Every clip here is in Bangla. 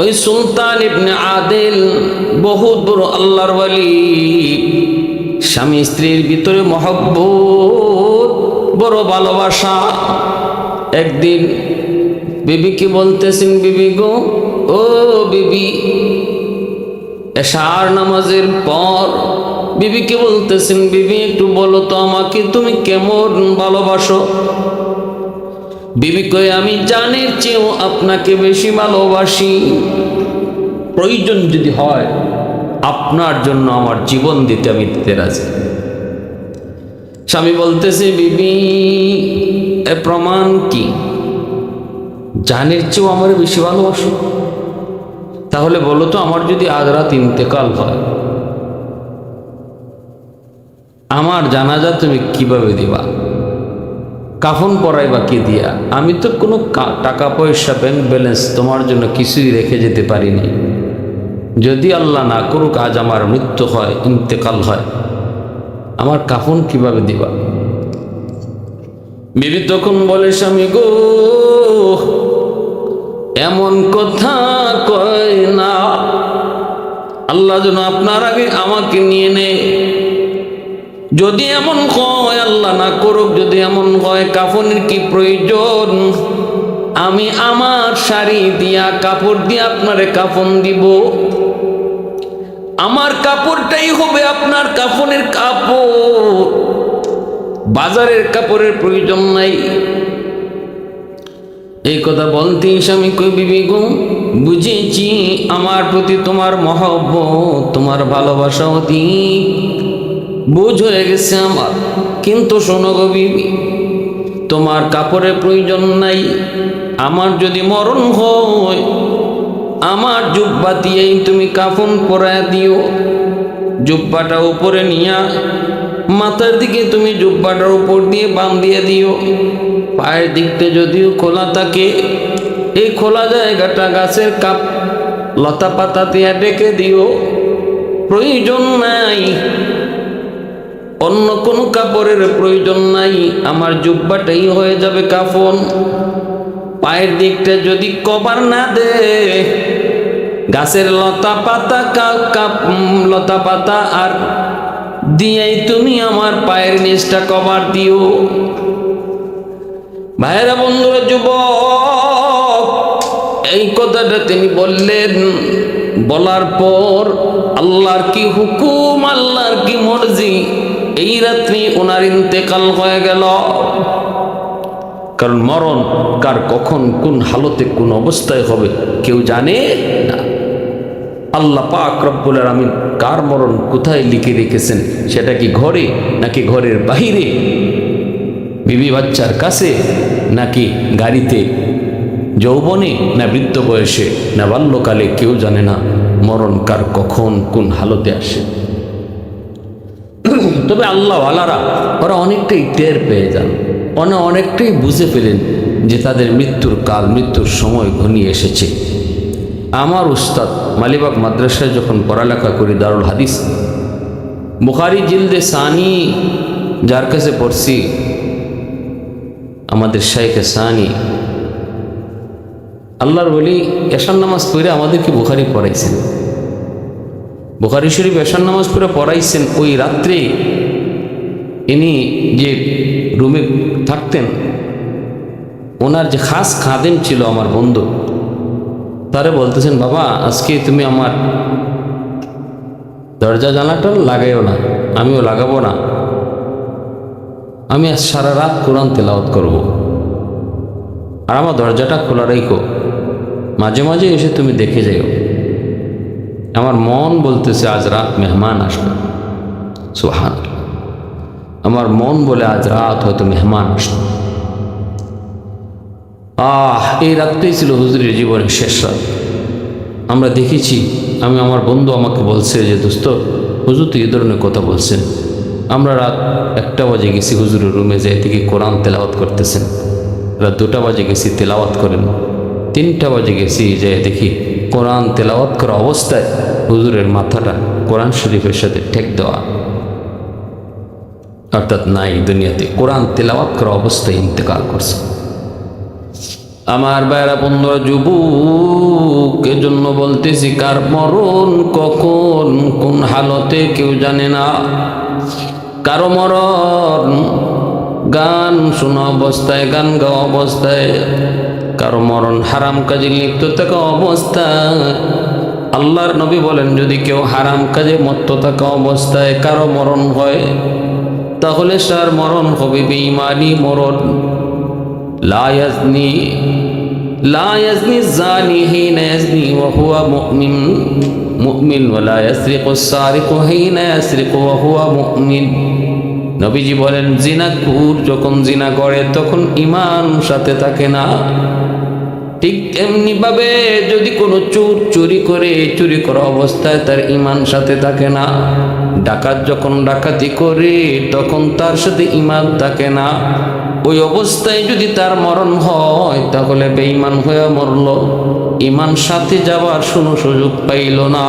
ওই সুলতান ইবনে আদেল বহুত বড় আল্লাহর ওয়ালি। স্বামী স্ত্রীর ভিতরে মহব্বত, বড় ভালোবাসা। একদিন বিবিকে বলতেছেন, বিবি গো, ও বিবি, এশার নামাজের পর বিবিকে বলতেছেন, বিবি, একটু বলো তো আমাকে, তুমি কেমন ভালোবাসো? বিবি কয়ে আমি জানের চেয়েও আপনাকে বেশি ভালোবাসি। প্রয়োজন যদি হয়, আপনার জন্য আমার জীবন দিতে আমি দিতে রাজি। স্বামী বলতেছে, বিবি, এ প্রমাণ কি? জানের চেয়েও আমার বেশি ভালোবাসো? তাহলে বলো তো, আমার যদি আজ রাত ইন্তেকাল হয়, আমার জানাজা তুমি কীভাবে দিবা? কাফন পরাইবা কি দিয়া। আমি তো কোনো টাকা পয়সা ব্যাংক ব্যালেন্স তোমার জন্য কিছুই রেখে যেতে পারিনি। যদি আল্লাহ না করুক, আজ আমার মৃত্যু হয়, ইন্তেকাল হয়। আমার কাফন কীভাবে দিবা? বিবি তখন বলে, স্বামী গো, এমন কথা কয় না। আল্লাহ যেন আপনার আগে আমাকে নিয়ে নেয়। যদি এমন হয় আল্লাহ না করুক, যদি এমন হয় কাফনের কি প্রয়োজন? আমি আমার শাড়ি দিয়া, কাপড় দিয়ে আপনারে কাফন দিব। আমার কাপড়টাই হবে আপনার কাফনের কাপড়। বাজারের কাপড়ের প্রয়োজন নাই। এই কথা বলতেই স্বামী কই বিবি বুঝেছি, আমার প্রতি তোমার মহব্বত, তোমার ভালোবাসা অধিক। বুঝ হয়ে গেছে আমার। কিন্তু শোনো গো বিবি, তোমার কাপড়ের প্রয়োজন নাই। আমার যদি মরণ হয়, আমার জুব্বা দিয়েই তুমি কাফন পরায় দিও। জুব্বাটা উপরে নিয়া মাথার দিকে তুমি জুব্বাটার উপর দিয়ে বাম দিয়ে দিও। পায়ের দিকটা যদিও খোলা থাকে, এই খোলা জায়গাটা গাছের কাপ লতা পাতা দিয়ে ডেকে দিও। প্রয়োজন নাই। অন্য কোনো কাপড়ের প্রয়োজন নাই। আমার জুব্বাটাই হয়ে যাবে কাফন। পায়ের দিকটা যদি কভার না দে, গাছের লতা পাতা লতা পাতা, আর দিয়েই তুমি আমার পায়ের নিচটা কভার দিও। ভাইরা বন্ধুরা, যুবক, এই কথাটা তিনি বললেন। বলার পর আল্লাহর কি হুকুম, আল্লাহর কি মর্জি এই রাত্রি ওনার ইন্তেকাল হয়ে গেল। কারণ মরণ কার কখন কোন হালতে কোন অবস্থায় হবে কেউ জানে না। আল্লাহ পাক রব্বুল আলামিন কার মরণ কোথায় লিখে রেখেছেন, সেটা কি ঘরে নাকি ঘরের বাহিরে? বিবি বাচ্চার কাছে নাকি গাড়িতে? যৌবনে না বৃদ্ধ বয়সে না বাল্যকালে কেউ জানে না মরণ কার কখন কোন হালতে আসে। তবে আল্লাহ আলারা ওরা অনেকটাই টের পেয়ে যান। ওরা অনেকটাই বুঝে পেলেন যে তাদের মৃত্যুর কাল, মৃত্যুর সময় ঘনিয়ে এসেছে। আমার উস্তাদ মালিবাগ মাদ্রাসায় যখন পড়ালেখা করি দারুল হাদিস, বুখারি জিলদে সানি, যার কাছে পড়ছি, আমাদের শাইখে সানি, আল্লাহর বলি এশান নামাজ পড়ে আমাদেরকে বুখারি পড়াইছেন। বুখারি শরীফ এশান নামাজ পড়ে পড়াইছেন, ওই রাত্রে ইনি যে রুমে থাকতেন, ওনার যে খাস খাদেম ছিল আমার বন্ধু, তারে বলতেছেন, বাবা, আজকে তুমি আমার দরজা জানাটা লাগাইও না, আমিও লাগাবো না। আমি আজ সারা রাত কোরআন তেলাওয়াত করব। আর আমার দরজাটা খোলা রাখো। মাঝে মাঝে এসে তুমি দেখে যাও আমার মন বলতেছে, আজ রাত মেহমান আসবে। সোহান আমার মন বলে আজ রাত হয়তো মেহমান আহ, এই রাতটাই ছিল হুজুরের জীবনের শেষ রাত। আমরা দেখেছি, আমি আমার বন্ধু আমাকে বলছে যে, দোস্ত, হুজুর তো এ ধরনের কথা বলছেন। আমরা রাত একটা বাজে গেছি হুজুরের রুমে যাই থেকে কোরআন তেলাওয়াত করতেছেন। রাত দুটা বাজে গেছি তেলাওয়াত করেন। তিনটা বাজে গেছি যে দেখি কোরআন তেলাওয়াত করা অবস্থায় হুজুরের মাথাটা কোরআন শরীফের সাথে ঠেক দেওয়া। অর্থাৎ নাই দুনিয়াতে। কোরআন তেলাওয়াত করা অবস্থায় ইন্তেকাল করছে। আমার বাইরা বন্ধুরা যুবকের জন্য বলতেছি, কার মরণ কখন, কোন হালতে কেউ জানে না। কারও মরণ গান শোনা অবস্থায়, গান গাওয়া অবস্থায়, কারও মরণ হারাম কাজে লিপ্ত থাকা অবস্থায়। আল্লাহর নবী বলেন, যদি কেউ হারাম কাজে মত্ত থাকা অবস্থায় কারও মরণ হয় তাহলে সার মরণ হবে বেঈমানি মরণ। লায়াজনি লায়াজনি জানি হিন নায়াজনি ওয়া হুয়া মুমিন মুমিন ওয়া লা ইয়াসরিকু সারিকু হিন ইয়াসরিকু ওয়া হুয়া মুমিন। নবীজি বলেন জিনাকুর যখন জিনা করে তখন ইমান সাথে থাকে না। ঠিক এমনি ভাবে যদি কোনো চোর চুরি করে, চুরি করা অবস্থায় তার ইমান সাথে থাকে না, ডাকাত যখন ডাকাতি করে, তখন তার সাথে ইমান থাকে না। ওই অবস্থায় যদি তার মরণ হয়, তাহলে বেঈমান হয়ে মরল। ইমান সাথে যাওয়ার কোনো সুযোগ পাইল না।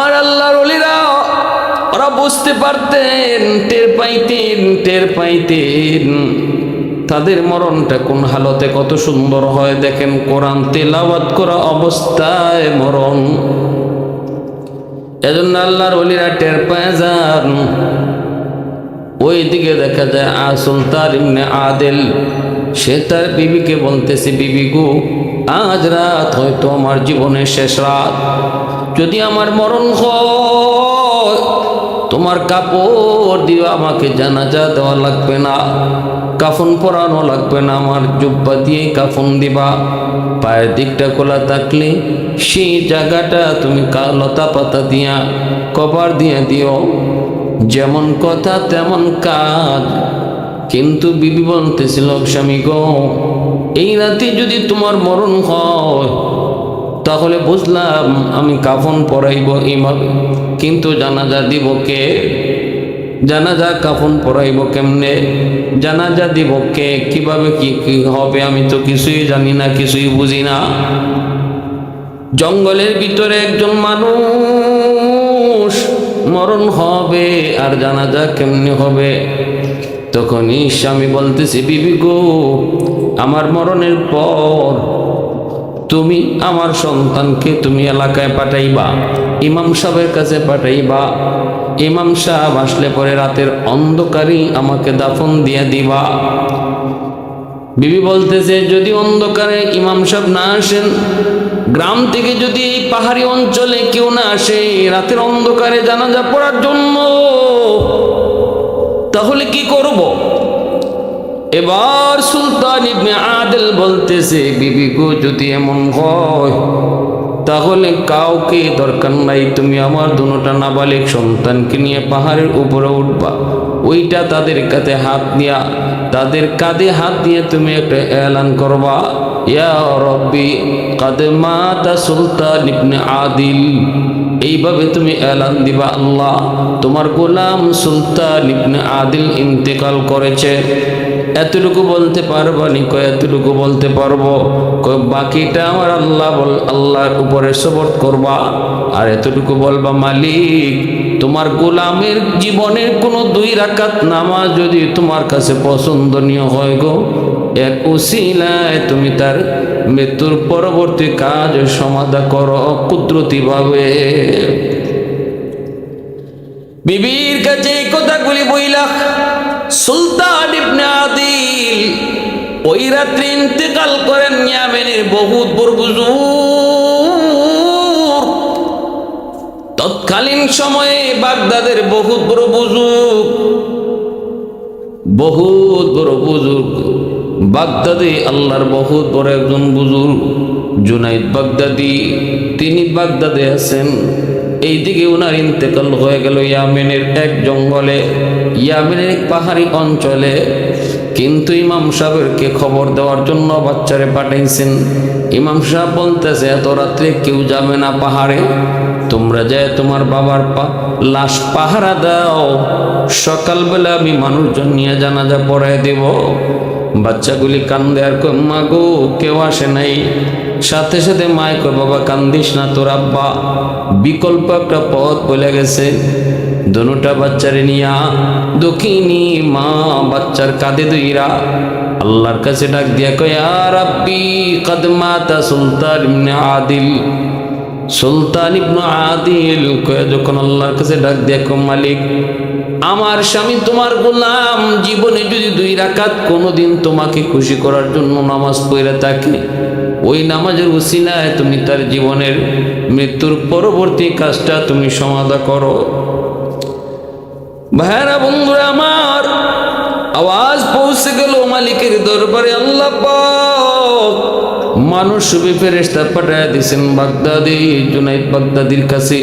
আর আল্লাহর অলিরা, ওরা বুঝতে পারতেন, টের পাইতেন টের পাইতেন। তাদের মরণটা কোন হালতে কত সুন্দর হয় দেখেন, কোরআন তেলাওয়াত করা অবস্থায় মরণ। এজন্য আল্লাহর অলিরা টের পায়, যান। ওই দিকে দেখা যায় আসল তার ইমনে আদেল। সে তার বিবিকে বলতেছে, বিবি গো, আজ রাত হয়তো আমার জীবনের শেষ রাত। যদি আমার মরণ হয় তোমার কাপড় দিয়ে আমাকে জানাজা দেওয়া লাগবে না। কাফন পরানো লাগবে না, আমার জুব্বা দিয়ে কাফন দিবা। পায়ের দিকটা খোলা থাকলে সেই জায়গাটা তুমি লতা পাতা দিয়া, কভার দিয়ে দিও। যেমন কথা, তেমন কাজ। কিন্তু বিবি বলতেছিল, স্বামী গো, এই রাতে যদি তোমার মরণ হয় তাহলে বুঝলাম আমি কাফন পরাইব এইভাবে কিন্তু জানাজা দিব কে? জানাজা কাফন পরাইব কেমনে? জানাজা দিব কে? কীভাবে কি কি হবে আমি তো কিছুই জানি না, কিছুই বুঝি না। জঙ্গলের ভিতরে একজন মানুষ মরণ হবে আর জানাজা কেমনে হবে? তখনই স্বামী বলতেছি, বিবি গো, আমার মরণের পর তুমি আমার সন্তানকে তুমি এলাকায় পাঠাইবা, ইমাম সাহেবের কাছে পাঠাইবা। ইমাম সাহেব আসলে পরে রাতের অন্ধকারই আমাকে দাফন দিয়ে দিবা। বিবি বলতেছে, যদি অন্ধকারে ইমাম সাহেব না আসেন, গ্রাম থেকে যদি এই পাহাড়ি অঞ্চলে কেউ না আসে, রাতের অন্ধকারে জানাজা পড়ার জন্য, তাহলে কি করব? এবার সুলতান ইবনে আদেল বলতেছে, বিবি গো, যদি এমন হয়, তাহলে কাউকে দরকার নাই, তুমি আমার দুটা নাবালিক সন্তানকে নিয়ে পাহাড়ের উপরে উঠবা। ওইটা তাদের কাছে হাত দিয়া, তাদের কাঁধে হাত দিয়ে তুমি একটা এলান করবা। ইয়া রব্বি, কাদে মাতা সুলতান ইবনে আদিল। এইভাবে তুমি এলান দিবা আল্লাহ। তোমার গোলাম সুলতান ইবনে আদিল ইন্তেকাল করেছে। এতটুকু বলতে পারবা নি? কয়, এতটুকু বলতে পারব? বাকিটা আমার আল্লাহ বল, আল্লাহর উপরে সবর করবা। আর এতটুকু বলবা, মালিক, তোমার গোলামের জীবনের কোনো দুই রাকাত নামাজ যদি তোমার কাছে পছন্দনীয় হয় গো এক উসিলায় তুমি তার মৃত্যুর পরবর্তী কাজ সমাধা করো কুদরতিভাবে বিবির কাছে এই কথাগুলি বইলা, সুলতান ওই রাত্রে ইন্তেকাল করেন ইয়ামেনের বহুত বড় বুজুর্গ। তৎকালীন সময়ে বাগদাদের বহুত বড় বুজুর্গ। বহুত বড় বুজুর্গ। বাগদাদি আল্লাহর বহুত বড় একজন বুজুর্গ। জুনাইদ বাগদাদি, তিনি বাগদাদে আছেন। এইদিকে উনার ইন্তেকাল হয়ে গেল ইয়ামেনের এক জঙ্গলে, ইয়ামেনের এক পাহাড়ি অঞ্চলে। কিন্তু ইমাম সাহেবকে খবর দেওয়ার জন্য বাচ্চারে পাঠাইছেন। ইমাম সাহেব বলতেছে, এত রাত্রে কেউ যাবে না পাহাড়ে। তোমরা যায় তোমার বাবার লাশ পাহারা দাও। সকালবেলা আমি মানুষজন নিয়ে জানাজা পড়ায় দেব। বাচ্চাগুলি কান্দে আর কই মা গো, কেউ আসে নাই। সাথে সাথে মায় কয়, বাবা, কান্দিস না তোর আব্বা। বিকল্প একটা পথ বলে গেছে। দনুটা বাচ্চারে নিয়া দক্ষিণী মা বাচ্চার কাঁদে দুইরা আল্লাহর কাছে ডাক দিয়া কয় রাব্বি, কদ মাতা সুলতান ইবনে আদিল। সুলতান ইবনে আদিল কয়, যখন আল্লাহর কাছে ডাক দিয়া কয়, মালিক, আমার স্বামী তোমার গোলাম, জীবনে যদি দুই রাকাত কোনোদিন তোমাকে খুশি করার জন্য নামাজ পড়ে থাকে, ওই নামাজের উসিলায় তুমি তার জীবনের মৃত্যুর পরবর্তী কাজটা তুমি সমাধা করো। ভাইরা বন্ধুরা আমার, আওয়াজ পৌঁছে গেল মালিকের দরবারে, আল্লাহ মানুষ সুবি ফেরেস্তা পাঠায় দিয়েছেন বাগদাদি, জুনাইদ বাগদাদির কাছে।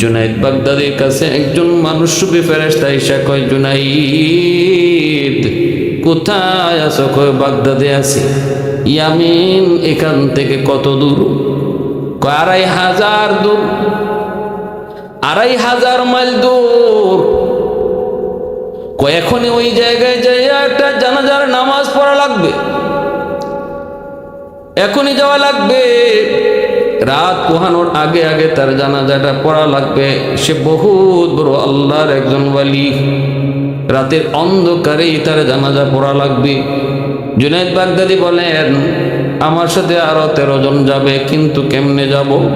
জুনাইদ বাগদাদির কাছে একজন মানুষ সুবি ফেরেস্তা ইসা কয়, জুনাইদ, কোথায় আছো? কয়, বাগদাদে আছি। ইয়ামিন এখান থেকে কত দূর? কয়, আড়াই হাজার দূর। আড়াই হাজার মাইল দূর। এখনই ওই জায়গায় যাইয়া একটা জানাজার নামাজ পড়া লাগবে। এখনই যাওয়া লাগবে। রাত পোহানোর আগে আগে তার জানাজাটা পড়া লাগবে। সে বহুত বড় আল্লাহর একজন বালি রাতের অন্ধকারেই তার জানাজা পড়া লাগবে। জুনাইদ বাগদাদি বলেন, আমার সাথে আরও তেরো জন যাবে, কিন্তু কেমনে যাব?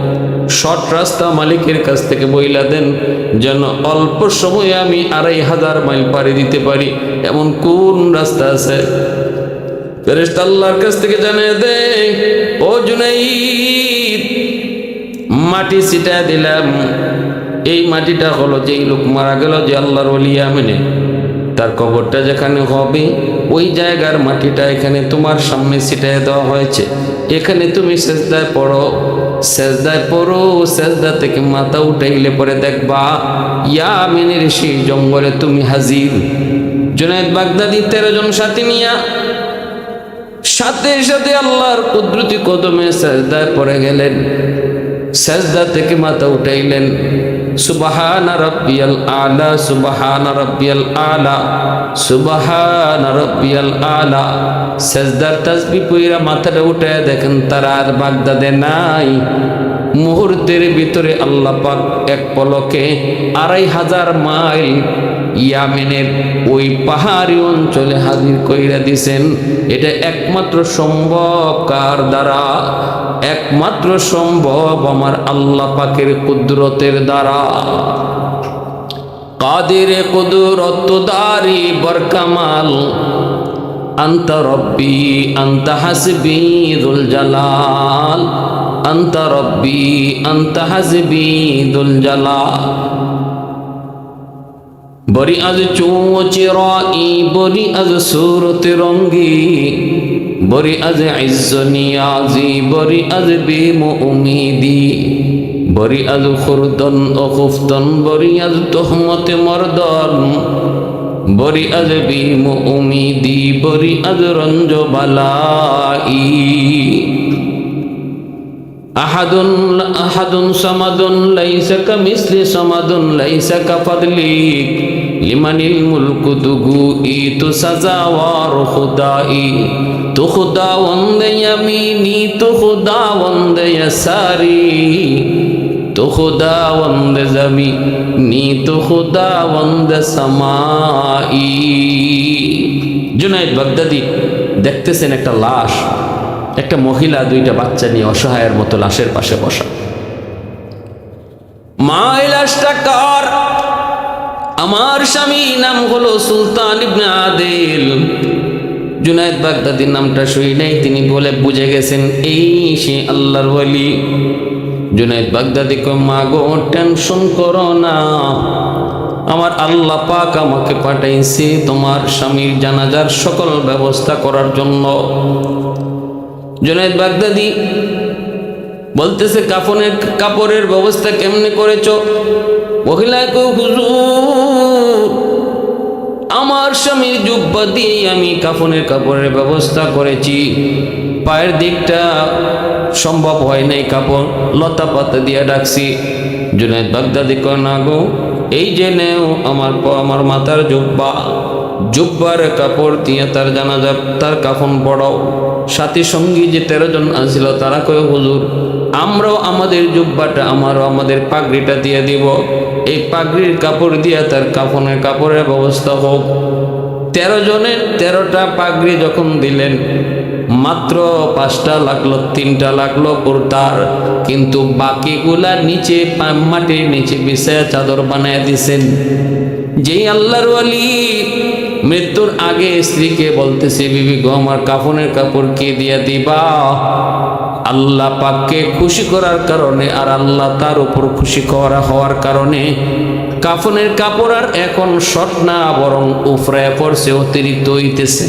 শর্ট রাস্তা মালিকের কাছ থেকে বইলা দেন, যেন অল্প সময়ে আমি আড়াই হাজার মাইল পাড়ি দিতে পারি। এমন কোন রাস্তা আছে? আল্লাহর কাছ থেকে জানিয়ে দে ও জুনাইদ, মাটি ছিটা দিলাম। এই মাটিটা হলো যেই লোক মারা গেল যে আল্লাহর ওলিয়া মেনে। তার কবরটা যেখানে হবে ওই জায়গার মাটিটা এখানে তোমার সামনে ছিটাই দেওয়া হয়েছে। এখানে তুমি সেজদায় পড়ো সেজদায় পড়ো, সেজদা থেকে মাথা উঠাইলে পরে দেখবা মেনের সেই জঙ্গলে তুমি হাজির। জুনায়দ বাগদাদি তেরো জন সাথী নিয়া, সাথে সাথে আল্লাহর কুদরতি কদমে সেজদায় পড়ে গেলেন। সেজদা থেকে মাথা উঠাইলেন। সুবাহান রব্বিয়াল আলা, সুবাহান রব্বিয়াল আলা, সুবাহান রব্বিয়াল আলা। সেজদার তাসবি পইরা মাথাটা উঠে দেখেন, তারা আর বাগদাদে নাই। মুহূর্তের ভিতরে আল্লাহ পাক এক পলকে আড়াই হাজার মাইল ইয়ামেনের ওই পাহাড়ি অঞ্চলে হাজির কইরা দিছেন এটা একমাত্র সম্ভব কার দ্বারা একমাত্র সম্ভব আমার আল্লাহ পাকের কুদরতের দ্বারা কাদের কুদরত দারি বরকামাল أنت ربي أنت حسبي ذو الجلال أنت ربي أنت حسبي ذو الجلال বরি আজ চুচিরাই বরি আজ সুরত রঙ্গি, বরি আজ ইজ্জনিয়াজি বরি আজ বেম উমিদি, বরি আজ খুরদন ও খুফতন, বরি আজ তোহমতে মর্দন, বরি আজ বিম উমিদি, বরি আজ রঞ্জ বালাই আহাদুন আহাদুন সামাদুন, লাইসা কামিসলি সামাদুন, লাইসা কাফাদলিক লিমানিল মুলকু দুগু ই তু সাজাওয়ার খুদাই তু খুদা ওন্দে ইয়ামিনি, তু খুদা ওন্দে ইয়াসারি। তো খুদা ওন্দ জমি নি তো খুদা ওন্দ সামাই জুনাইদ বাগদাদি দেখতেছেন একটা লাশ। একটা মহিলা দুইটা বাচ্চা নিয়ে অসহায়ের মতো লাশের পাশে বসা। মা, এই লাশটা কার? আমার স্বামী নাম হলো সুলতান ইবনে আদিল। জুনায়দ বাগদাদির নামটা শুই নাই, তিনি বলে বুঝে গেছেন, এই সে আল্লাহর ওয়ালি। জুনায়দ বাগদাদি কো মা গো, টেনশন করো না। আমার আল্লাহ পাক আমাকে পাঠাইছে তোমার স্বামীর জানাজার সকল ব্যবস্থা করার জন্য। জুনায়দ বাগদাদি বলতেছে, কাফনের, কাপড়ের ব্যবস্থা কেমনে করেছ? মহিলায় কো হুজুর, আমার স্বামীর জুব্বা দিয়ে আমি কাফনের, কাপড়ের ব্যবস্থা করেছি। পায়ের দিকটা সম্ভব হয় নাই কাপড়, লতা পাতা দিয়ে ডাকছি। জুনায়দ বাগদাদি কয়, না গো, এই যে নেও আমার আমার মাথার জুব্বা। জুব্বার কাপড় দিয়ে তার জানাজা, তার কাফন পড়াও। সাথী সঙ্গী যে তেরো জন আসছিল তারা কয়, হুজুর, আমরাও আমাদের জুব্বাটা, আমারও আমাদের পাগড়িটা দিয়ে দিব। এই পাগড়ির কাপড় দিয়ে তার কাফনের কাপড়ের ব্যবস্থা হোক। তেরো জনের তেরোটা পাগড়ি যখন দিলেন, মাত্র পাঁচটা লাগল, তিনটা লাগল কুর্তার, কিন্তু বাকিগুলা নিচে মাটির নিচে বিছায়া চাদর বানায় দিছেন। যেই আল্লাহর ওয়ালি মৃত্যুর আগে স্ত্রীকে বলতেছে, বিবি গো, আমার কাফনের কাপড় কে দিয়া দিবা? আল্লাহ পাককে খুশি করার কারণে আর আল্লাহ তার উপর খুশি করা হওয়ার কারণে কাফনের কাপড় আর এখন শর্ট না, বরং উফরায় পড়ছে, অতিরিক্ত হইতেছে।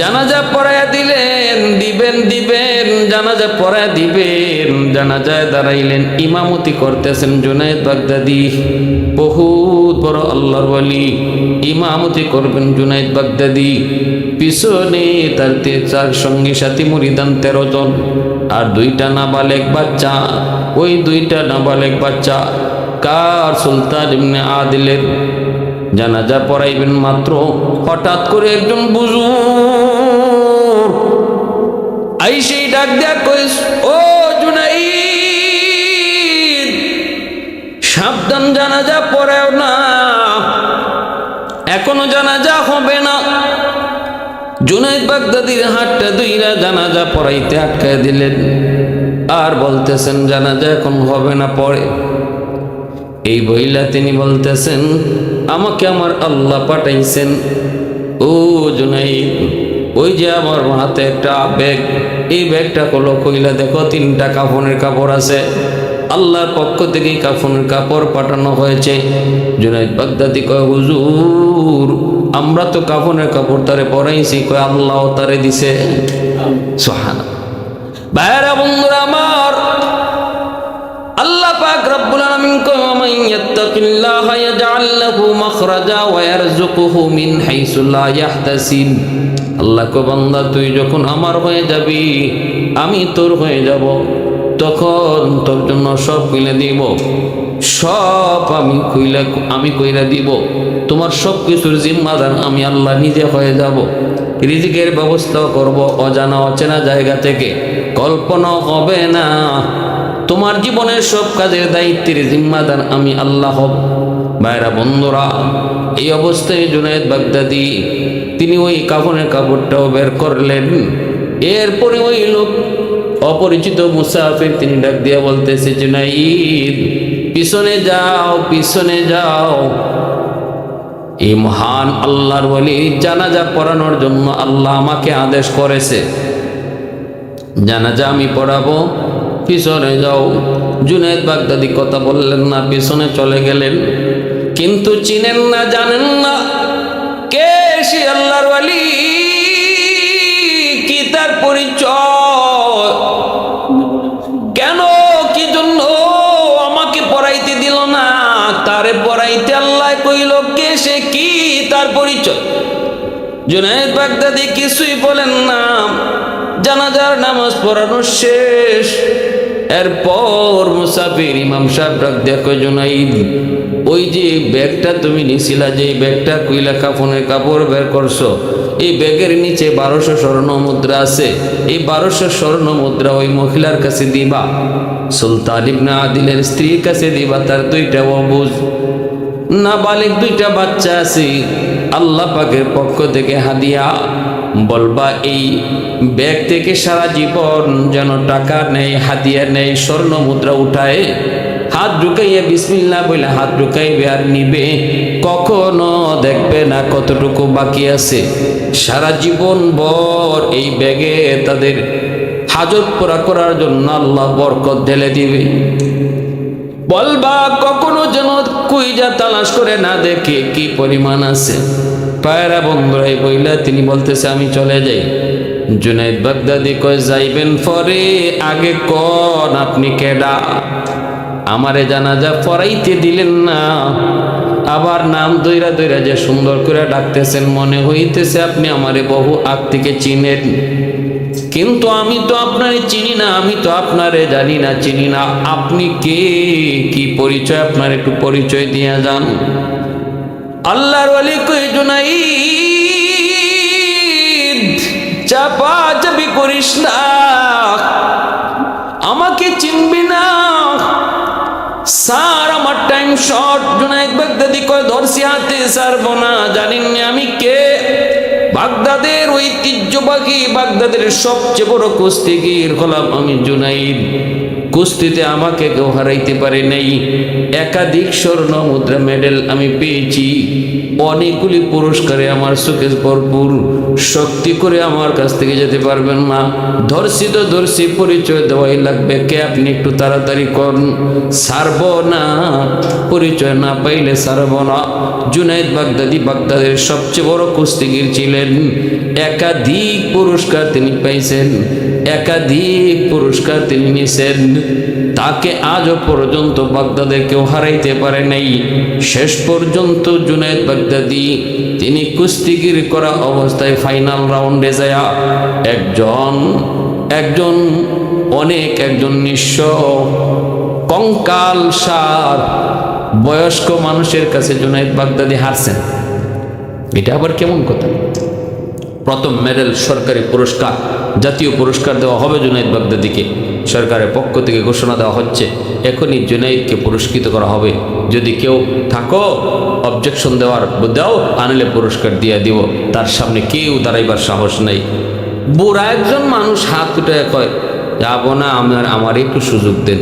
জানাজা পড়ায়া দিলেন, দিবেন দিবেন, জানাজা পড়ায়া দিবেন, জানাজায় দাঁড়াইলেন, ইমামতি করতেছেন জুনায়দ বাগদাদি বহুত বড় আল্লাহর ওয়ালি ইমামতি করবেন জুনায়দ বাগদাদি। পিছনে তার তে চার সঙ্গী সাথী মুরিদান তেরো জন। আর দুইটা নাবালেক বাচ্চা। ওই দুইটা নাবালেক বাচ্চা কার সুলতান ইবনে আদিলের? জানাজা পড়াইবেন মাত্র। হঠাৎ করে একজন বুঝু আই সেই ডাক দেয়া কইস, ও সাবধান জানাজা পড়েও না। এখনও জানাজা হবে না। জুনাইদ বাগদাদির হাতটা দুইরা জানাজা পড়াইতে আটকায় দিলেন। আর বলতেছেন, জানাজা এখন হবে না, পড়ে। এই বইলা তিনি বলতেছেন, আমাকে আমার আল্লাহ পাঠাইছেন। ও জুনাইদ, ওই যে আমার হাতে একটা ব্যাগ, এই ব্যাগটা কলো কইলা দেখো, তিনটা কাফনের কাপড় আছে। আল্লাহর পক্ষ থেকে কাফনের কাপড় পাঠানো হয়েছে। জুনাইদ বাগদাদি কয়, হুজুর, আমরা তো কাফনের কাপড় তারে পরাইছি, কয়, আল্লাহ তারে দিছে। সোহানা ভাইরা বন্ধুরা আমার, আল্লাহ ওয়া মিন আল্লাহ বান্দা, তুই যখন আমার হয়ে যাবি, আমি তোর হয়ে যাব। তখন তোর জন্য সব কইলে দিব। সব আমি কইলা আমি কইরা দিব। তোমার সব কিছুর জিম্মাদার আমি আল্লাহ নিজে হয়ে যাব। রিজিকের ব্যবস্থাও করব অজানা, অচেনা জায়গা থেকে। কল্পনা হবে না। তোমার জীবনের সব কাজের দায়িত্বের জিম্মাদার আমি আল্লাহ হব। ভাইরা, বন্ধুরা, এই অবস্থায় জুনায়দ বাগদাদি, তিনি ওই কাফনের কাপড়টাও বের করলেন। এরপরে ওই লোক অপরিচিত মুসাফির তিনি ডাক দিয়া বলতেছে, জুনাইদ, পিছনে যাও পিছনে যাও। এই মহান আল্লাহর বলি জানাজা পড়ানোর জন্য আল্লাহ আমাকে আদেশ করেছে। জানাজা আমি পড়াবো, পিছনে যাও। জুনায়দ বাগদাদি কথা বললেন না, পিছনে চলে গেলেন। কিন্তু চিনেন না, জানেন না কে সে আল্লাহর ওয়ালি তার পরিচয়। জুনায়দ বাগদাদি কিছুই বলেন না। জানাজার নামাজ পড়ানো শেষ। এরপর মুসাফির ইমাম সাহেব ডাক দেখো জুনাইদ, ওই যে ব্যাগটা তুমি নিছিলা, যে ব্যাগটা কুইলা কাফনের কাপড় বের করছ, এই ব্যাগের নিচে বারোশো স্বর্ণ মুদ্রা আছে। এই বারোশো স্বর্ণ মুদ্রা ওই মহিলার কাছে দিবা। সুলতান ইবনা আদিলের স্ত্রীর কাছে দিবা, তার দুইটা অবুজ। না বালিক দুইটা বাচ্চা আছে। আল্লাহ পাকের পক্ষ থেকে হাদিয়া বলবা, এই ব্যাগ থেকে সারা জীবন যেন টাকা নেই, হাদিয়া নেই, স্বর্ণ মুদ্রা উঠায়, হাত ঢুকাইয়া বিসমিল্লা বলে হাত ঢুকাইবে আর নিবে, কখনো দেখবে না কতটুকু বাকি আছে। সারা জীবন বর এই ব্যাগে তাদের হাজত পুরা করার জন্য আল্লাহ বরকত ঢেলে দিবে। বলবা, কখনো যেন কুইজা তালাশ করে না দেখে কি পরিমাণ আছে? পায়রা বন্ধুরাই বইলা, তিনি বলতেছে, আমি চলে যাই। জুনাইদ বাগদাদি কয়, যাইবেন পরে? আগে কন আপনি কেডা? আমারে জানাজা পড়াইতে দিলেন না। আবার নাম দইরা দইরা যে সুন্দর করে ডাকতেছেন, মনে হইতেছে আপনি আমারে বহু আগ থেকে চিনেন। কিন্তু আমি তো আপনারে চিনি না, আমি তো আপনারে জানি না, চিনি না। আপনি কে? কি পরিচয়? আপনার একটু পরিচয় দিয়ে যান। আল্লাহর ওয়ালি কই জুনাইদ, চাপা চাপি করিস না। আমাকে চিনবি না। স্যার, আমার টাইম শর্ট জুনাইদ বাগদাদি কয়, ধরছি হাতে, ছাড়বো না। জানেননি আমি কে? বাগদাদের ঐতিহ্যবাহী, বাগদাদের সবচেয়ে বড় কুস্তিগির হলাম আমি জুনাইদ। কুস্তিতে আমাকে কেউ হারাইতে পারে নাই। একাধিক স্বর্ণ মুদ্রা মেডেল আমি পেয়েছি। অনেকগুলি পুরস্কারে আমার সুখে ভরপুর শক্তি করে আমার কাছ থেকে যেতে পারবেন না। ধর্ষি তো ধর্ষি পরিচয় দেওয়াই লাগবে। কে আপনি একটু তাড়াতাড়ি করুন। সারব না, পরিচয় না পাইলে সারব না। জুনাইদ বাগদাদি বাগদাদের সবচেয়ে বড় কুস্তিগির ছিলেন। একাধিক পুরস্কার তিনি পাইছেন। একাধিক পুরস্কার তিনি নিছেন। তাকে আজও পর্যন্ত বাগদাদে কেউ হারাইতে পারে নাই। শেষ পর্যন্ত জুনাইদ বাগদাদি, তিনি কুস্তিগির করা অবস্থায় ফাইনাল রাউন্ডে যায় একজন একজন, অনেক একজন নিঃস্ব, কঙ্কাল সার বয়স্ক মানুষের কাছে জুনাইদ বাগদাদি হারছেন। এটা আবার কেমন কথা? প্রথম মেডেল সরকারি পুরস্কার, জাতীয় পুরস্কার দেওয়া হবে জুনাইদ বাগদাদিকে। সরকারের পক্ষ থেকে ঘোষণা দেওয়া হচ্ছে, এখনই জুনাইদকে পুরস্কৃত করা হবে। যদি কেউ থাকো অবজেকশন দেওয়ার দাও, আনলে পুরস্কার দিয়ে দিব। তার সামনে কেউ দাঁড়াইবার সাহস নেই। বুড়া একজন মানুষ হাত উঠে কয় যাব না আমার আমার একটু সুযোগ দেন,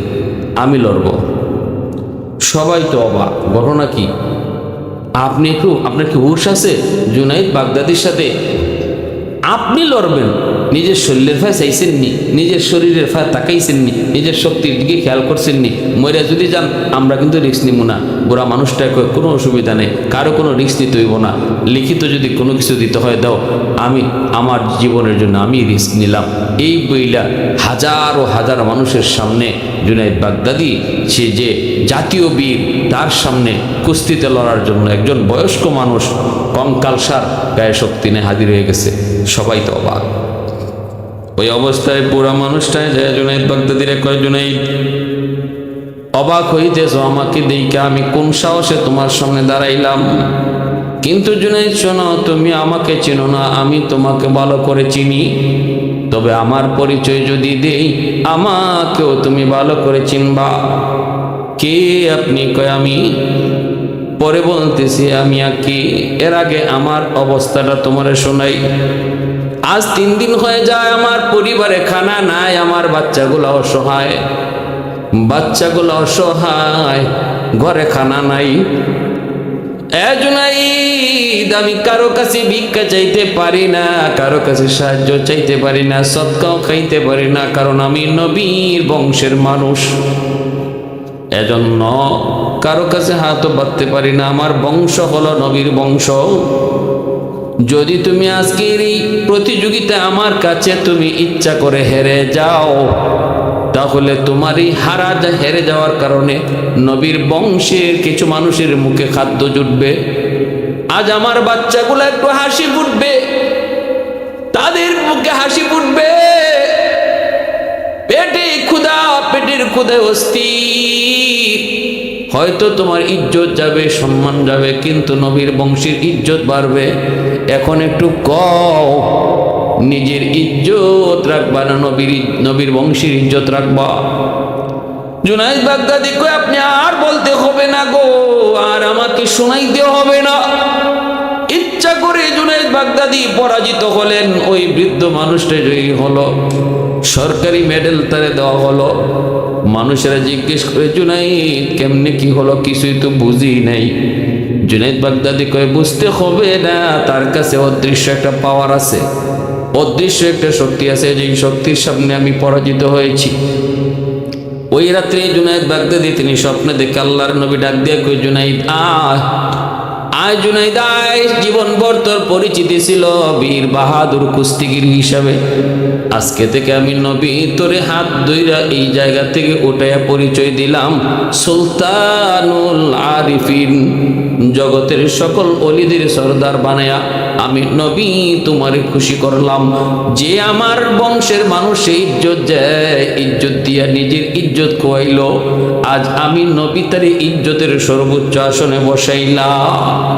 আমি লড়ব। সবাই তো অবাক, ঘটনা কি? আপনি একটু, আপনার কি হুশ আছে? জুনাইদ বাগদাদির সাথে আপনি লড়বেন। নিজের শরীরের ফায় চাইছেন নি, নিজের শরীরের ফায় তাকাইছেন নি, নিজের শক্তির দিকে খেয়াল করছেন নি মরিয়া যদি যান, আমরা কিন্তু রিক্স নিব না। বুড়া মানুষটাকে কোনো অসুবিধা নেই, কারও কোনো রিস্ক নিতে হইব না। লিখিত যদি কোনো কিছু দিতে হয়, দাও, আমি আমার জীবনের জন্য আমি রিস্ক নিলাম। এই বইলা হাজার ও হাজার মানুষের সামনে জুনাইদ বাগদাদি, সে যে জাতীয় বীর, তার সামনে কুস্তিতে লড়ার জন্য একজন বয়স্ক মানুষ কঙ্কালসার গায়ে শক্তি নিয়ে হাজির হয়ে গেছে। সবাই তো অবাক। ওই অবস্থায় পুরা মানুষটায় যায় জুনাইদ বাগদাদিরে কয় জুনাইদ অবাক হইতেছ আমাকে দেখে আমি কোন সাহসে তোমার সামনে দাঁড়াইলাম? কিন্তু জুনাইদ, শোনো, তুমি আমাকে চিনো না, আমি তোমাকে ভালো করে চিনি। তবে আমার পরিচয় যদি দেই, আমাকেও তুমি ভালো করে চিনবা। কে আপনি, কয় আমি? পরে বলতেছি, আমি কি এর আগে আমার অবস্থাটা তোমারে শোনাই। আজ তিন দিন হয়ে যায়, আমার পরিবারে খানা নাই, আমার বাচ্চাগুলো অসহায়। বাচ্চাগুলো অসহায়, ঘরে খানা নাই। এজনাইদ আমি কারও কাছে ভিক্ষা চাইতে পারি না, কারও কাছে সাহায্য চাইতে পারি না, সৎকাও খাইতে পারি না, কারণ আমি নবীর বংশের মানুষ। এজন্য কারও কাছে হাতও বাঁধতে পারি না। আমার বংশ হলো নবীর বংশ। যদি তুমি আজকের এই প্রতিযোগিতায় আমার কাছে তুমি ইচ্ছা করে হেরে যাও, তাহলে তোমার এই হারা হেরে যাওয়ার কারণে নবীর বংশের কিছু মানুষের মুখে খাদ্য জুটবে। আজ আমার বাচ্চাগুলো একটু হাসি ফুটবে। তাদের মুখে হাসি ফুটবে। পেটে পেটের ক্ষুধায় অস্থির। হয়তো তোমার ইজ্জত যাবে, সম্মান যাবে, কিন্তু নবীর বংশের ইজ্জত বাড়বে। এখন একটু কও, নিজের ইজ্জত রাখবা না নবীর নবীর বংশের ইজ্জত রাখবা? জুনাইদ বাগদাদি কই আপনি আর বলতে হবে না গো, আর আমাকে শোনাইতে হবে না। ইচ্ছা করে জুনাইদ বাগদাদি পরাজিত হলেন, ওই বৃদ্ধ মানুষটা জয়ী হলো, সরকারি মেডেল তারে দেওয়া হলো। মানুষেরা জিজ্ঞেস করে, জুনাইদ, কেমনে কি হলো? কিছুই তো বুঝি নাই। জুনাইদ বাগদাদি কয়ে, বুঝতে হবে না, তার কাছে অদৃশ্য একটা পাওয়ার আছে। অদৃশ্য একটা শক্তি আছে যেই শক্তির সামনে আমি পরাজিত হয়েছি। ওই রাত্রে জুনাইদ বাগদাদি, তিনি স্বপ্নে দেখে আল্লাহর নবী ডাক দিয়ে কই জুনাইদ আয় আয় জুনাইদ আয় জীবন ভর তোর পরিচিতি ছিল বীর বাহাদুর কুস্তিগির হিসাবে। আজকে থেকে আমি নবী, তোরে হাত দুইরা এই জায়গা থেকে উঠাইয়া পরিচয় দিলাম সুলতানুল আরিফিন, জগতের সকল অলিদের সর্দার বানায়া আমি নবী, তোমারে খুশি করলাম। যে আমার বংশের মানুষে ইজ্জত দেয়, ইজ্জত দিয়া নিজের ইজ্জত খোয়াইল। আজ আমি নবী তারে ইজ্জতের সর্বোচ্চ আসনে বসাইলাম।